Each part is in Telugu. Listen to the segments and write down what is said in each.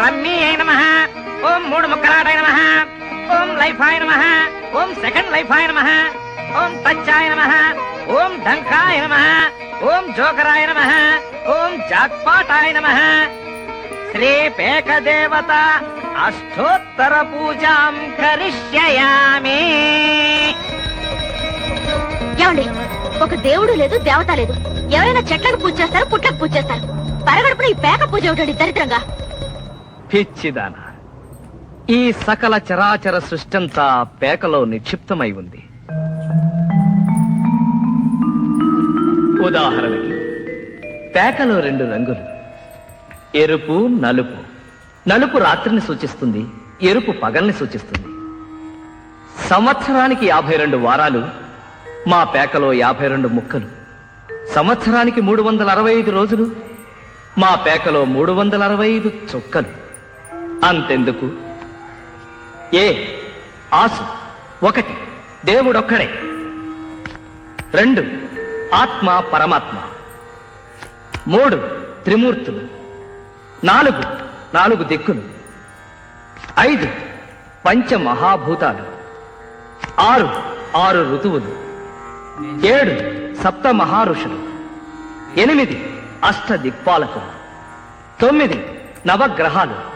రమ్మీ అయిన ఓం మూడు ముక్కలాడాయ నమ. ఓం లైఫ్ ఆయన ఓం సెకండ్ లైఫ్ ఆయన ఓం టచ్చాయ నమ. ఓం ఢంకాయ నమ. ఓం జోకరాయ నమ. ఓం జాక్పాటాయ నమ. శ్రీ పేక దేవత అష్టోత్తర పూజాం కరిష్యయామి. ఏమండి ఒక దేవుడు లేదు దేవత లేదు. ఎవరైనా చెట్లకు పూజ చేస్తారు పుట్లకు పూజ చేస్తారు? పరగడుపున ఈ పేక పూజ ఒకటి దరిద్రంగా? పిచ్చిదానా. ఈ సకల చరాచర సృష్టంతా పేకలో నిక్షిప్తమై ఉంది. ఉదాహరణకి పేకలో రెండు రంగులు ఎరుపు నలుపు. నలుపు రాత్రిని సూచిస్తుంది ఎరుపు పగల్ని సూచిస్తుంది. సంవత్సరానికి యాభై రెండు వారాలు మా పేకలో యాభై రెండు ముక్కలు. సంవత్సరానికి మూడు వందల అరవై ఐదు రోజులు మా పేకలో మూడు వందల అరవై ఐదు చుక్కలు. అంతెందుకు? ఏ ఆసు ఒకటి దేవుడొక్కడే. రెండు ఆత్మ పరమాత్మ. మూడు త్రిమూర్తులు. నాలుగు నాలుగు దిక్కులు. ఐదు పంచ మహాభూతాలు ఆరు ఆరు ఋతువులు. ఏడు సప్త మహారుషులు ఎనిమిది అష్ట దిక్పాలకులు తొమ్మిది నవగ్రహాలు.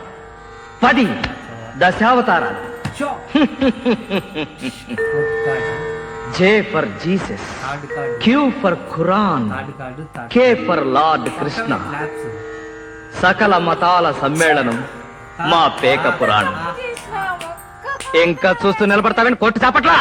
పది దశావతారాలు. J for Jesus Q for Quran K for Lord Krishna. సకల మతాల సమ్మేళనం మా పేక పురాణం. ఇంకా చూస్తూ నిలబడతావని కొట్టు చాపట్లా?